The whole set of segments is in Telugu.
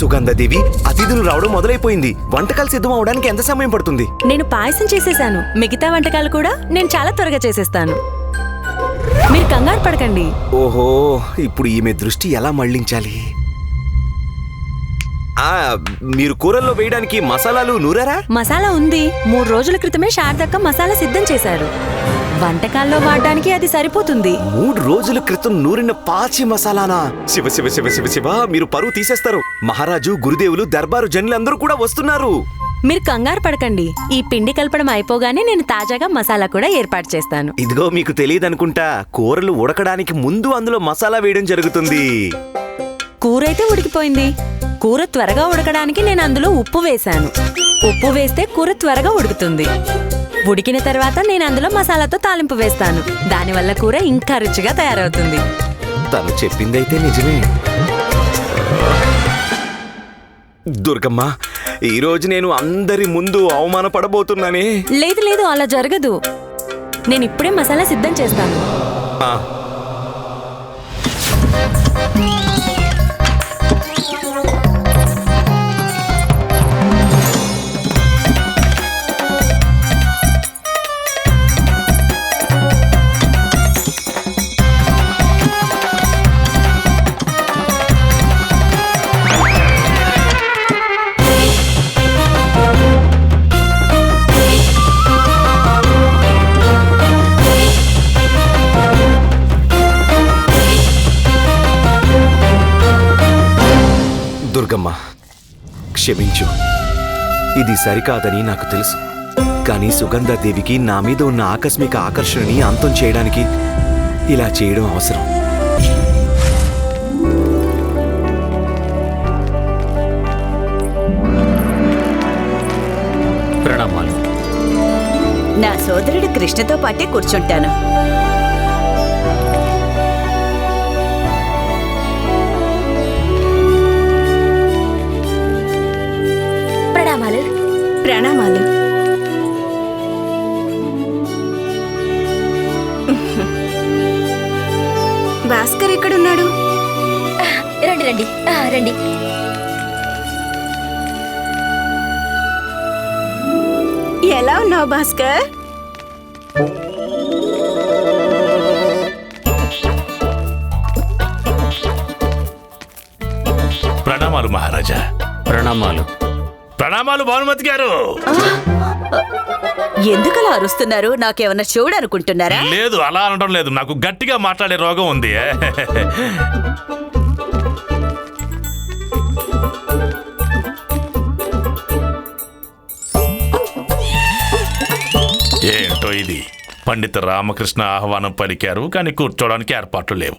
సుగంధదేవి అతిథులు రావడం మొదలైపోయింది. వంటకాలు సిద్ధం అవడానికి ఎంత సమయం పడుతుంది? నేను పాయసం చేసేసాను. మిగతా వంటకాలు కూడా నేను చాలా త్వరగా చేసేస్తాను. మీరు కంగారు పడకండి. ఓహో ఇప్పుడు ఈమె దృష్టి ఎలా మళ్ళించాలి? ఆ మీరు కూరల్లో వేయడానికి మసాలాలు నూరారా? మసాలా ఉంది. మూడు రోజుల క్రితమే శారదక్క మసాలా సిద్ధం చేశారు. వంటకాల్లో వాడడానికి అది సరిపోతుంది. మూడు రోజుల క్రితం నూరిన పాచి మసాలానా? శివ శివ శివ శివ శివ మీరు పరువు తీసేస్తారు. మహారాజు గురుదేవులు దర్బారు జనులందరూ కూడా వస్తున్నారు. మీరు కంగారు పడకండి. ఈ పిండి కలపడం అయిపోగానే నేను తాజాగా మసాలా కూడా ఏర్పాటు చేస్తాను. ఇదిగో మీకు తెలియదనుకుంటా కూరలు ఉడకడానికి ముందు అందులో మసాలా వేయడం జరుగుతుంది. కూర అయితే ఉడికిపోయింది. కూర త్వరగా ఉడకడానికి నేను అందులో ఉప్పు వేశాను. ఉప్పు వేస్తే కూర త్వరగా ఉడుకుతుంది. ఉడికిన తర్వాత నేను అందులో మసాలాతో తాలింపు వేస్తాను. దానివల్ల కూర ఇంకా రుచిగా తయారవుతుంది. తను చెప్పిందైతే నిజమే. దుర్గమ్మ ఈరోజు నేను అందరి ముందు అవమానపడబోతున్నానే. లేదు లేదు అలా జరగదు. నేను ఇప్పుడే మసాలా సిద్ధం చేస్తాను. ఆ, క్షమించు. ఇది సరికాదని నాకు తెలుసు. కానీ సుగంధాదేవికి నా మీద ఉన్న ఆకస్మిక ఆకర్షణని అంతం చేయడానికి ఇలా చేయడం అవసరం. ప్రణామాలు. నా సోదరుడు కృష్ణతో పాటే కూర్చుంటాను. ప్రణామాలు. భాస్కర్ ఎక్కడున్నాడు? రండి రండి. ఆ, రండి. ఎలా ఉన్నావు భాస్కర్? ప్రణామాలు మహారాజా. ప్రణామాలు. ప్రణామాలు భానుమతి గారు. ఎందుకలా అరుస్తున్నారు? నాకేమన్నా చూడనుకుంటున్నారా? లేదు అలా అనడం లేదు. నాకు గట్టిగా మాట్లాడే రోగం ఉంది. ఏంటో ఇది? పండిత రామకృష్ణ ఆహ్వానం పలికారు కానీ కూర్చోడానికి ఏర్పాట్లు లేవు.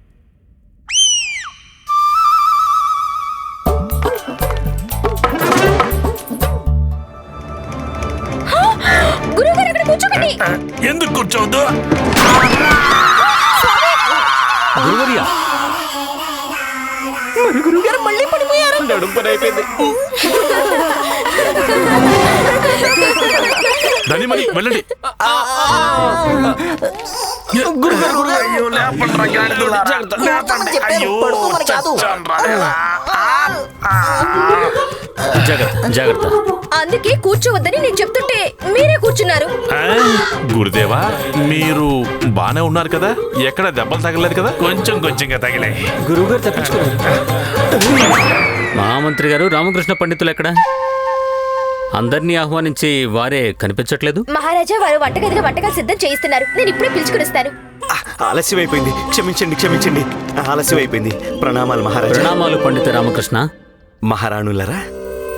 ఎందుకు కూర్చోవద్దు? గురువర్య. పని అయిపోయింది ధనిమని వెళ్ళండి. అయ్యో, లేపండ్రా, గాడిదలారా. లేపండి. అయ్యో, చచ్చానురా. జాగ్రత్త జాగ్రత్త. అందుకే కూర్చోవద్దని నేను చెప్తుంటే మీరే కూర్చున్నారు. ఆ, గురుదేవా మీరు బానే ఉన్నారు కదా? ఎక్కడ దెబ్బలు తగలేదు కదా? కొంచెం కొంచెంగా తగిలే గురువుగారు తప్పించుకోలేదు. మహామంత్రి గారు రామకృష్ణ పండితులు ఎక్కడ? అందరినీ ఆహ్వానించి వారే కనిపించట్లేదు? మహారాజా వారు వంటగదిలో వంటకాలు సిద్ధం చేయిస్తున్నారు. నేను ఇప్పుడే పిలుచుకుని వస్తాను. ఆ, ఆలస్యం అయిపోయింది క్షమించండి క్షమించండి. ఆలస్యం అయిపోయింది ప్రణామాలు మహారాజా. ప్రణామాలు పండిత రామకృష్ణ. మహారాణులరా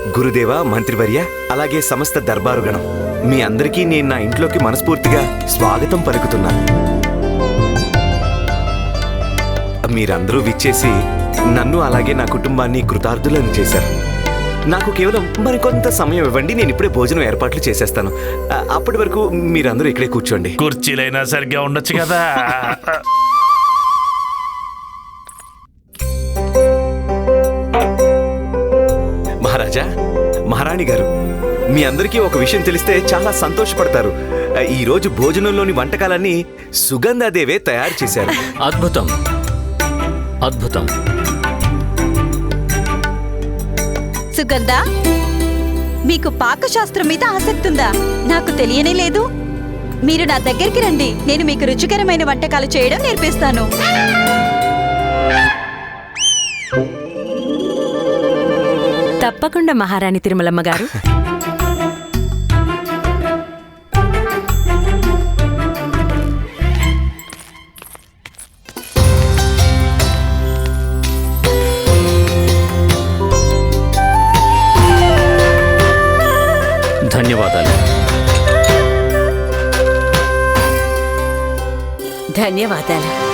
గురుదేవ మంత్రివర్య అలాగే సమస్త దర్బారు గణం మీ అందరికీ నేను నా ఇంట్లోకి మనస్ఫూర్తిగా స్వాగతం పలుకుతున్నాను మీరందరూ విచ్చేసి నన్ను అలాగే నా కుటుంబాన్ని కృతార్థులను చేశారు. నాకు కేవలం మరికొంత సమయం ఇవ్వండి నేను ఇప్పుడే భోజనం ఏర్పాట్లు చేసేస్తాను. అప్పటి వరకు మీరందరూ ఇక్కడే కూర్చోండి. కుర్చీలైనా సరిగ్గా ఉండొచ్చు కదా? మహారాణి గారు. మీ అందరికీ ఒక విషయం తెలిస్తే చాలా సంతోషపడతారు. ఈ రోజు భోజనంలోని వంటకాలన్నీ సుగంధాదేవే తయారు చేశారు. అద్భుతం. అద్భుతం. సుగంధ మీకు పాకశాస్త్రం మీద ఆసక్తి ఉందా? నాకు తెలియనే లేదు. మీరు నా దగ్గరికి రండి. నేను మీకు రుచికరమైన వంటకాలు చేయడం నేర్పిస్తాను. తప్పకుండా మహారాణి తిరుమలమ్మ గారు. ధన్యవాదాలు. ధన్యవాదాలు.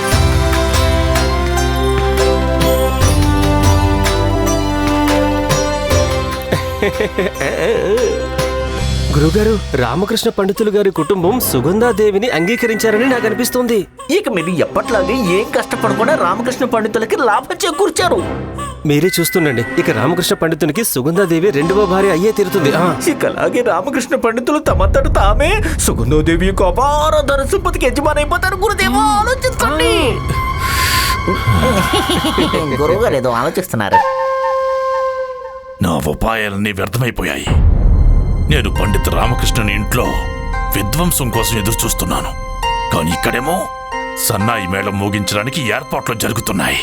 గురుగారు రామకృష్ణ పండితులు గారి కుటుంబం సుగంధాదేవిని అంగీకరించారని నాకు అనిపిస్తుంది. ఇక మీరు ఎప్పట్లాగే ఏం కష్టపడకుండా రామకృష్ణ పండితులకి లాభం చేకూర్చారు. మీరే చూస్తుండండి. ఇక రామకృష్ణ పండితునికి సుగంధాదేవి రెండవ భార్య అయ్యే తీరుతుంది. ఆ, ఇక అలాగే రామకృష్ణ పండితులు తమంతట తామే సుగంధోదేవి యొక్క అపార ధన సంపత్తికి యజమాని అయిపోతారు. గురుదేవో ఆలోచించండి. గురువు గారు ఏదో ఆలోచిస్తున్నారు. నా ఉపాయాలన్నీ వ్యర్థమైపోయాయి. నేను పండిత్ రామకృష్ణుని ఇంట్లో విధ్వంసం కోసం ఎదురుచూస్తున్నాను. కానీ ఇక్కడేమో సన్నాయి మేళం మోగించడానికి ఏర్పాట్లు జరుగుతున్నాయి.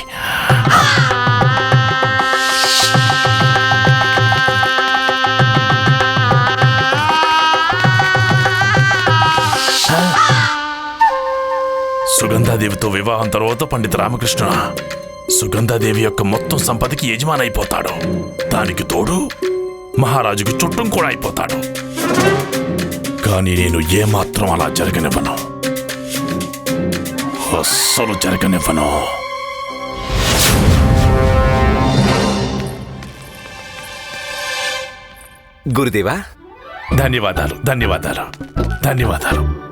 సుగంధాదేవితో వివాహం తర్వాత పండిత రామకృష్ణ సుగంధాదేవి యొక్క మొత్తం సంపదకి యజమానైపోతాడు. దానికి తోడు మహారాజుకి చుట్టం కూడా అయిపోతాడు. కానీ నేను ఏమాత్రం అలా జరగనివ్వను. అస్సలు జరగనివ్వను. గురుదేవా? ధన్యవాదాలు ధన్యవాదాలు ధన్యవాదాలు.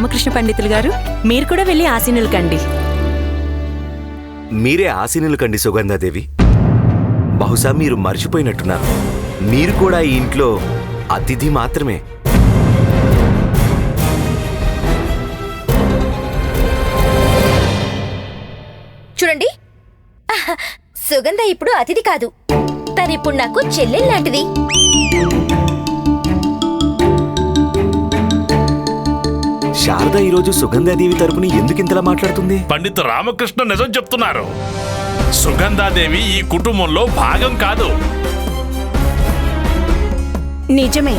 రామకృష్ణ పండితులు గారు మీరు కూడా వెళ్ళి ఆసీనులు కండి. మీరే ఆశీనులు కండి సుగంధాదేవి. బహుశా మీరు మర్చిపోయినట్టున్నారు. మీరు కూడా ఈ ఇంట్లో అతిథి మాత్రమే. చూడండి. సుగంధ ఇప్పుడు అతిథి కాదు. తనిప్పుడు నాకు చెల్లెల్ లాంటిది శారద ఈరోజు సుగంధాదేవి తరపుని ఎందుకు ఇంతలా మాట్లాడుతుంది? పండిత రామకృష్ణ నిజం చెప్తున్నారు. సుగంధాదేవి ఈ కుటుంబంలో భాగం కాదు. నిజమే.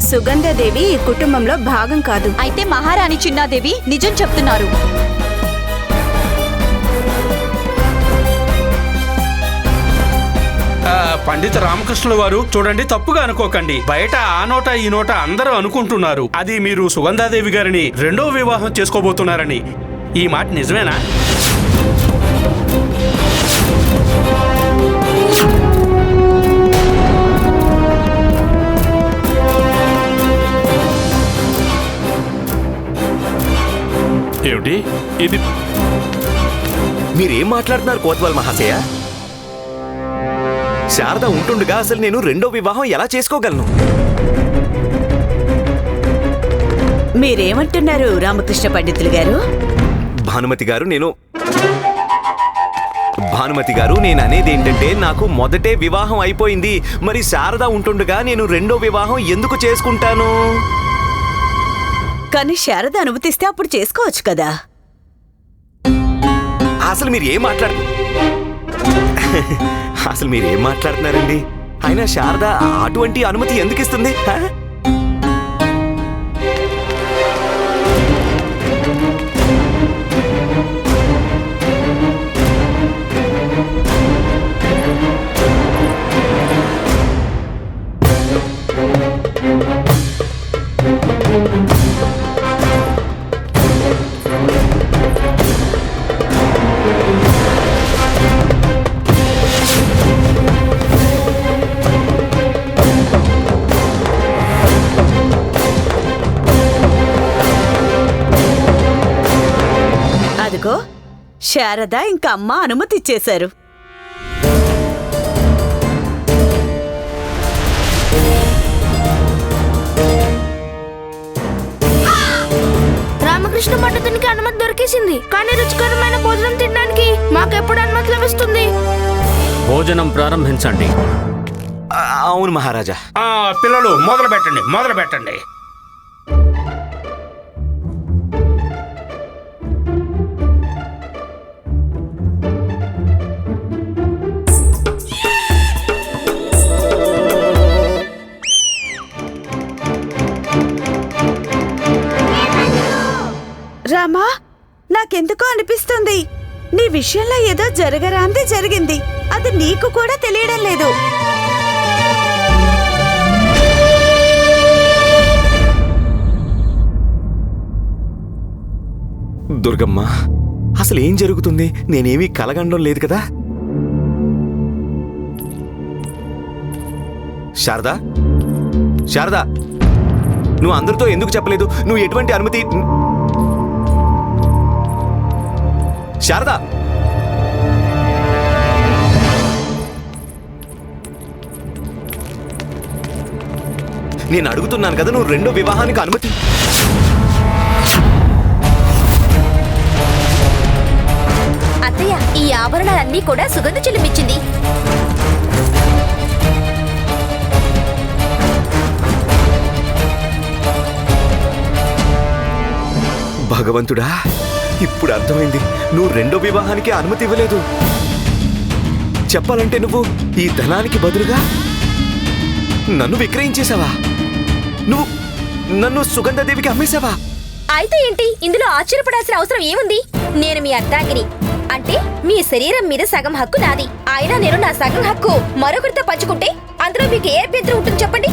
సుగంధదేవి ఈ కుటుంబంలో భాగం కాదు. అయితే మహారాణి చిన్నాదేవి నిజం చెప్తున్నారు. పండిత రామకృష్ణుల వారు చూడండి తప్పుగా అనుకోకండి. బయట ఆ నోట ఈ నోట అందరూ అనుకుంటున్నారు. అది మీరు సుగంధాదేవి గారిని రెండో వివాహం చేసుకోబోతున్నారని. ఈ మాట నిజమేనా? ఏమిటి? ఇది మీరేం మాట్లాడుతున్నారు కోత్వాల్ మహాశయ? శారద ఉంటుండగా అసలు నేను రెండో వివాహం ఎలా చేసుకోగలను? మీరేమంటున్నారు రామకృష్ణ పండితులు గారు? భానుమతి గారు నేను భానుమతి గారు నేను అనేది ఏంటంటే నాకు మొదటే వివాహం అయిపోయింది. మరి శారద ఉంటుండగా నేను రెండో వివాహం ఎందుకు చేసుకుంటాను? కానీ శారద అనుమతిస్తే అప్పుడు చేసుకోవచ్చు కదా. అసలు మీరు ఏం మాట్లాడు అసలు మీరేం మాట్లాడుతున్నారండి? అయినా శారద అటువంటి అనుమతి ఎందుకు ఇస్తుంది శారద ఇంకా అమ్మ అనుమతిచ్చేశారు. రామకృష్ణ పండితునికి అనుమతి దొరికేసింది. కానీ రుచికరమైన భోజనం తినడానికి మాకెప్పుడు అనుమతి లభిస్తుంది? భోజనం ప్రారంభించండి. అవును మహారాజా. పిల్లలు మొదలు పెట్టండి మొదలు పెట్టండి. రామా నాకెందుకో అనిపిస్తుంది. నీ విషయంలో ఏదో జరగరాంది జరిగింది. అది నీకు కూడా తెలియడం లేదు. దుర్గమ్మ అసలు ఏం జరుగుతుంది? నేనేమీ కలగండం లేదు కదా? శారదా? శారదా! నువ్వు అందరితో ఎందుకు చెప్పలేదు? నువ్వు ఎటువంటి అనుమతి శారదా! నేను అడుగుతున్నాను కదా నువ్వు రెండో వివాహానికి అనుమతి అత్తయ్య ఈ ఆభరణాలన్నీ కూడా సుగంధ చెల్లిమిచ్చింది. భగవంతుడా! ఇప్పుడు అర్థమైంది. నువ్వు రెండో వివాహానికి అనుమతి ఇవ్వలేదు. చెప్పాలంటే నువ్వు ఈ ధనానికి బదులుగా నన్ను విక్రయించేశావా? నువ్వు నన్ను సుగంధదేవికి అమ్మేశావా? అయితే ఏంటి? ఇందులో ఆశ్చర్యపడాల్సిన అవసరం ఏముంది? నేను మీ అర్ధాంగిని అంటే మీ శరీరం మీద సగం హక్కు నాది. అయినా నేను నా సగం హక్కు మరొకరితో పంచుకుంటే అందులో మీకు ఏ అభ్యంతరం ఉంటుంది చెప్పండి?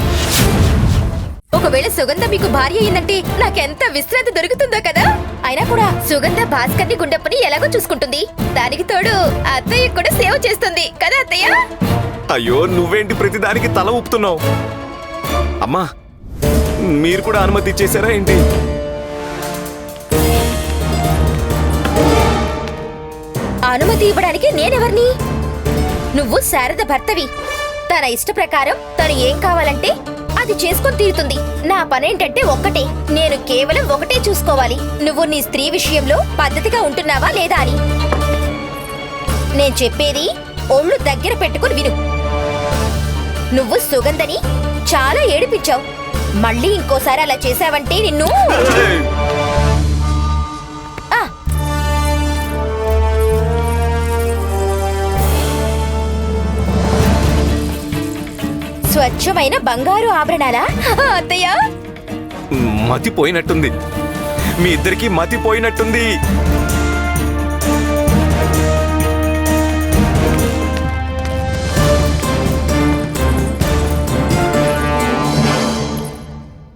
ఒకవేళ సుగంధ మీకు భార్య అయిందంటే నాకెంత విశ్రాంతి దొరుకుతుందో కదా? అయినా కూడా సుగంధ భాస్కర్ని గుండప్పని ఎలాగో చూసుకుంటుంది. దానికి తోడు అత్తయ్య కూడా సేవ చేస్తుంది. కదా అత్తయ్య? అయ్యో నువ్వేంటి ప్రతిదానికి తల ఊపుతున్నావు? అమ్మా మీరు కూడా అనుమతి ఇచ్చేశారా ఏంటి? అనుమతి ఇవ్వడానికి నేనెవర్ని? నువ్వు శారద భర్తవి. తన ఇష్ట ప్రకారం తను ఏం కావాలంటే అది చేసుకొని తీరుతుంది. నా పనేంటంటే ఒక్కటే. నేను కేవలం ఒకటే చూసుకోవాలి. నువ్వు నీ స్త్రీ విషయంలో పద్ధతిగా ఉంటున్నావా లేదా అని. నేను చెప్పేది ఒళ్ళు దగ్గర పెట్టుకుని విను. నువ్వు సుగంధని చాలా ఏడిపించావు. మళ్ళీ ఇంకోసారి అలా చేశావంటే నిన్ను స్వచ్ఛమైన బంగారు ఆభరణాలా? అత్తయ్య. మతిపోయినట్టుంది మీ ఇద్దరికి మతిపోయినట్టుంది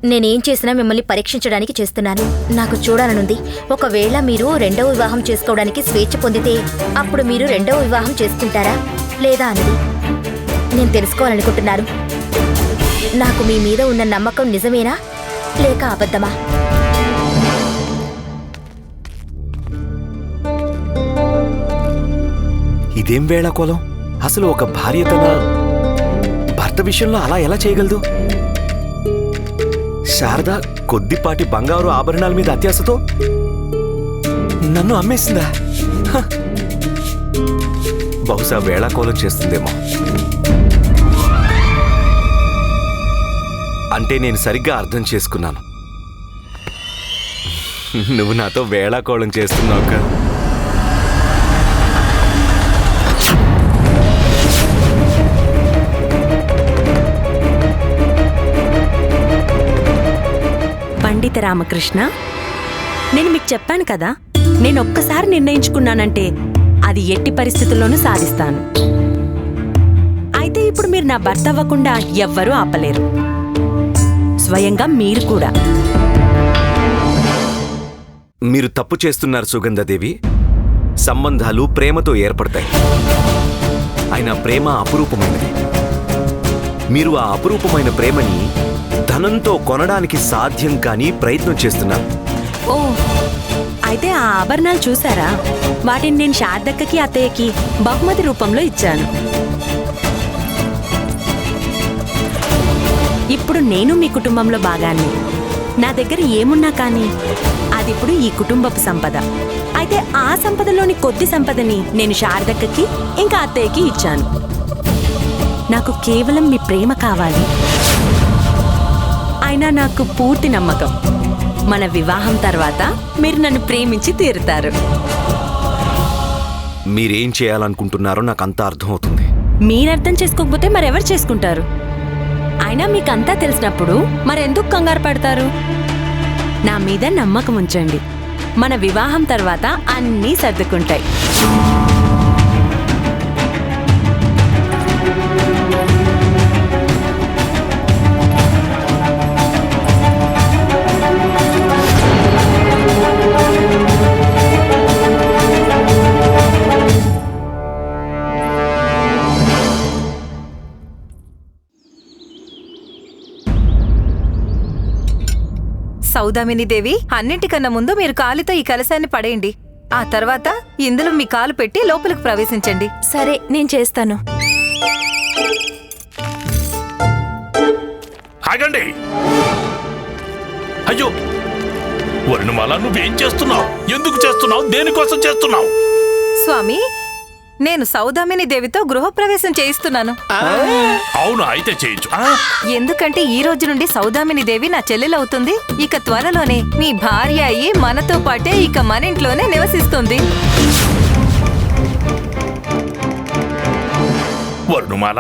నేనేం చేసినా మిమ్మల్ని పరీక్షించడానికి చేస్తున్నాను. నాకు చూడాలనుంది. ఒకవేళ మీరు రెండవ వివాహం చేసుకోవడానికి స్వేచ్ఛ పొందితే అప్పుడు మీరు రెండవ వివాహం చేసుకుంటారా? లేదా అన్నది. నేను తెలుసుకోవాలనుకుంటున్నాను. నాకు మీ మీద ఉన్న నమ్మకం నిజమేనా? లేక అబద్ధమా? ఇదేం వేళాకోలం అసలు ఒక భార్య తన భర్త విషయంలో అలా ఎలా చేయగలదు? శారద కొద్దిపాటి బంగారు ఆభరణాల మీద అత్యాశతో నన్ను అమ్మేసిందా? హ! బహుశా వేళాకోలం చేస్తుందేమో. అంటే నేను సరిగ్గా అర్థం చేసుకున్నాను. నువ్వు నాతో వేళాకోళం చేస్తున్నావు కదా పండిత రామకృష్ణ నేను మీకు చెప్పాను కదా నేను ఒక్కసారి నిర్ణయించుకున్నానంటే అది ఎట్టి పరిస్థితుల్లోనూ సాధిస్తాను. అయితే ఇప్పుడు మీరు నా భర్త అవ్వకుండా ఎవ్వరూ ఆపలేరు. స్వయంగా మీరు కూడా. మీరు తప్పు చేస్తున్నారు సుగంధదేవి. సంబంధాలు ప్రేమతో ఏర్పడతాయి. అయినా ప్రేమ అపురూపమైనది. మీరు ఆ అపురూపమైన ప్రేమని ధనంతో కొనడానికి సాధ్యం కాని ప్రయత్నం చేస్తున్నారు. ఓ అయితే ఆ ఆభరణాలు చూసారా? వాటిని నేను శారదక్కకి అత్తయ్యకి బహుమతి రూపంలో ఇచ్చాను. ఇప్పుడు నేను మీ కుటుంబంలో భాగాన్ని. నా దగ్గర ఏమున్నా కానీ అది ఇప్పుడు ఈ కుటుంబపు సంపద. అయితే ఆ సంపదలోని కొద్ది సంపదని నేను శారదక్కకి ఇంకా అత్తయ్యకి ఇచ్చాను. నాకు కేవలం మీ ప్రేమ కావాలి. అయినా నాకు పూర్తి నమ్మకం. మన వివాహం తర్వాత మీరు నన్ను ప్రేమించి తీరుతారు. మీరేం చేయాలనుకుంటున్నారో నాకు అంతా అర్థమవుతుంది. మీరు అర్థం చేసుకోకపోతే మరెవరు చేసుకుంటారు? అయినా మీకంతా తెలిసినప్పుడు మరెందుకు కంగారు పడతారు? నా మీద నమ్మకం ఉంచండి మన వివాహం తర్వాత అన్నీ సర్దుకుంటాయి. సౌదామిని దేవి అన్నింటికన్నా ముందు మీరు కాలితో ఈ కలశాన్ని పడేయండి. ఆ తర్వాత ఇందులో మీ కాలు పెట్టి లోపలికి ప్రవేశించండి. సరే నేను చేస్తాను. ఆగండి. అయ్యో వర్ణమాల నువ్వేం చేస్తున్నావు? ఎందుకు చేస్తున్నావు? దేనికోసం చేస్తున్నావు? స్వామి నేను సౌదామిని దేవితో గృహప్రవేశం చేయిస్తున్నాను. అవును అయితే చేయొచ్చు. ఎందుకంటే ఈ రోజు నుండి సౌదామిని దేవి నా చెల్లెలవుతుంది. ఇక త్వరలోనే మీ భార్య అయ్యి మనతో పాటే ఇక మన ఇంట్లోనే నివసిస్తుంది. వర్ణమాల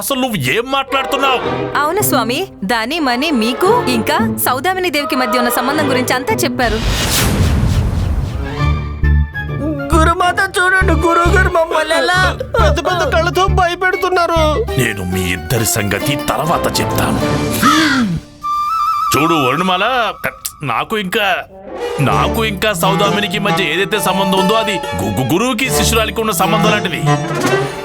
అసలు నువ్వు ఏం మాట్లాడుతున్నావు? అవును స్వామి దాని మని మీకు ఇంకా సౌదామిని దేవికి మధ్య ఉన్న సంబంధం గురించి అంతా చెప్పారు. గురుమాత చూడండి గారు భయపెడుతున్నారు నేను మీ ఇద్దరి సంగతి తర్వాత చెప్తాను. చూడు వరుణమాల నాకు ఇంకా నాకు ఇంకా సౌదామినికి మధ్య ఏదైతే సంబంధం ఉందో అది గురువుకి శిష్యురాలికి ఉన్న సంబంధం లాంటిది.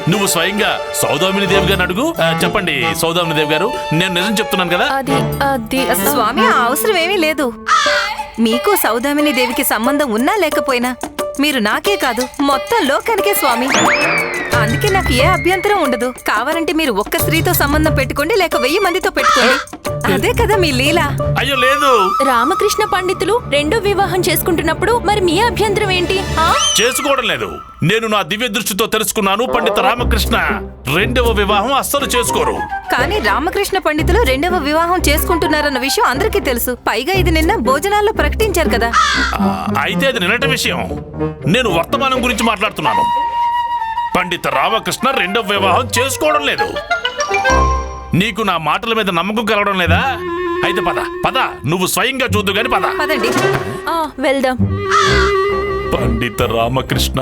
నువ్వు స్వయంగా సౌదామిని దేవి గారిని అడుగు. చెప్పండి సౌదామిని దేవి గారు నేను నిజం చెప్తున్నాను కదా? అది అది స్వామి ఆ అవసరం ఏమీ లేదు. మీకు సౌదామిని దేవికి సంబంధం ఉన్నా లేకపోయినా మీరు నాకే కాదు మొత్తం లోకానికే స్వామి. అందుకే నాకు ఏ అభ్యంతరం ఉండదు. కావాలంటే మీరు ఒక్క స్త్రీతో సంబంధం పెట్టుకోండి లేక వెయ్యి మందితో పెట్టుకోండి. అదే కదా మీ లీల. అయ్యో లేదు. రామకృష్ణ పండితులు రెండో వివాహం చేసుకుంటున్నప్పుడు మరి మీ అభ్యంతరం ఏంటి? ఆ? చేసుకోవడం లేదు. నేను నా దివ్య దృష్టితో తెలుసుకున్నాను పండిత రామకృష్ణ. రెండవ వివాహం అస్సలు చేసుకోరు. కానీ రామకృష్ణ పండితులు రెండవ వివాహం చేసుకుంటున్నారన్న విషయం అందరికీ తెలుసు. పైగా ఇది నిన్న భోజనాల్లో ప్రకటించారు కదా. ఆ, అయితే అది నిన్నటి విషయం. నేను వర్తమానం గురించి మాట్లాడుతున్నాను. పండిత రామకృష్ణ రెండవ వివాహం చేసుకోవడం లేదు. నీకు నా మాటల మీద నమ్మకం కలగడం లేదా? అయితే పద పద. నువ్వు స్వయంగా చూద్దు గాని పద. పదండి. వెళ్దాం. పండిత రామకృష్ణ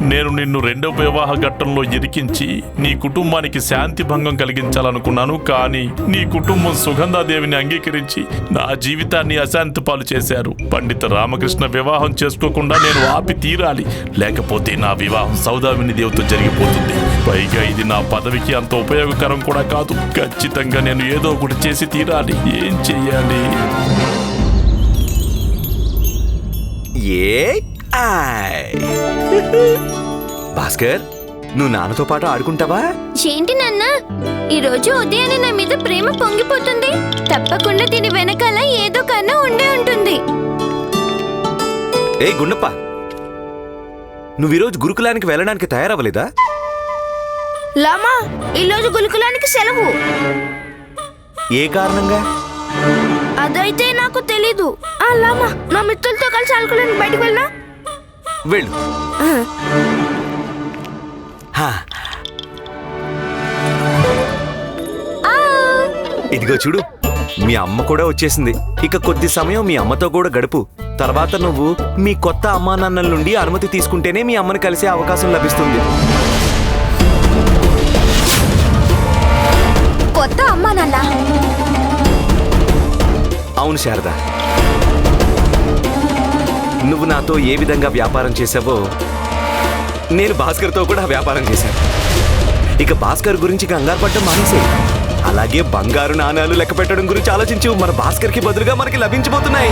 నేను నిన్ను రెండవ వివాహ ఘట్టంలో ఇరికించి నీ కుటుంబానికి శాంతి భంగం కలిగించాలనుకున్నాను కానీ నీ కుటుంబం సుగంధాదేవిని అంగీకరించి నా జీవితాన్ని అశాంతి పాలు చేశారు. పండిత రామకృష్ణ వివాహం చేసుకోకుండా నేను ఆపి తీరాలి. లేకపోతే నా వివాహం సౌదామిని దేవితో జరిగిపోతుంది. పైగా ఇది నా పదవికి అంత ఉపయోగకరం కూడా కాదు. ఖచ్చితంగా నేను ఏదో ఒకటి చేసి తీరాలి. ఏం చెయ్యాలి? ఏ ఆయ్. భాస్కర్ నువ్వు నాన్నతో పాటు ఆడుకుంటావా? ఏంటి నాన్న? ఈరోజు ఉదయాన్నే నా మీద ప్రేమ పొంగిపోతుంది. తప్పకుండా దీని వెనకాల ఏదో కన్నా ఉండే ఉంటుంది. ఏ గుండప్ప. నువ్వు ఈరోజు గురుకులానికి వెళ్ళడానికి తయారవ్వలేదా? లామా ఈరోజు గురుకులానికి సెలవు. ఏ కారణంగా? అదైతే నాకు తెలీదు. ఆ లామా నా మిత్రులతో కలిసి ఆడుకోలేని బయటకు వెళ్ళినా? వెళ్ళు. హా. ఇదిగో చూడు మీ అమ్మ కూడా వచ్చేసింది. ఇక కొద్ది సమయం మీ అమ్మతో కూడా గడుపు. తర్వాత నువ్వు మీ కొత్త అమ్మా నాన్నల నుండి అనుమతి తీసుకుంటేనే మీ అమ్మని కలిసే అవకాశం లభిస్తుంది. కొత్త అమ్మా నాన్న అవును శారద. నువ్వు నాతో ఏ విధంగా వ్యాపారం చేసావో నేను భాస్కర్తో కూడా వ్యాపారం చేశాను. ఇక భాస్కర్ గురించి కంగారు పడ్డం మానేసే. అలాగే బంగారు నాణాలు లెక్క పెట్టడం గురించి ఆలోచించు. మన భాస్కర్కి బదులుగా మనకి లభించబోతున్నాయి.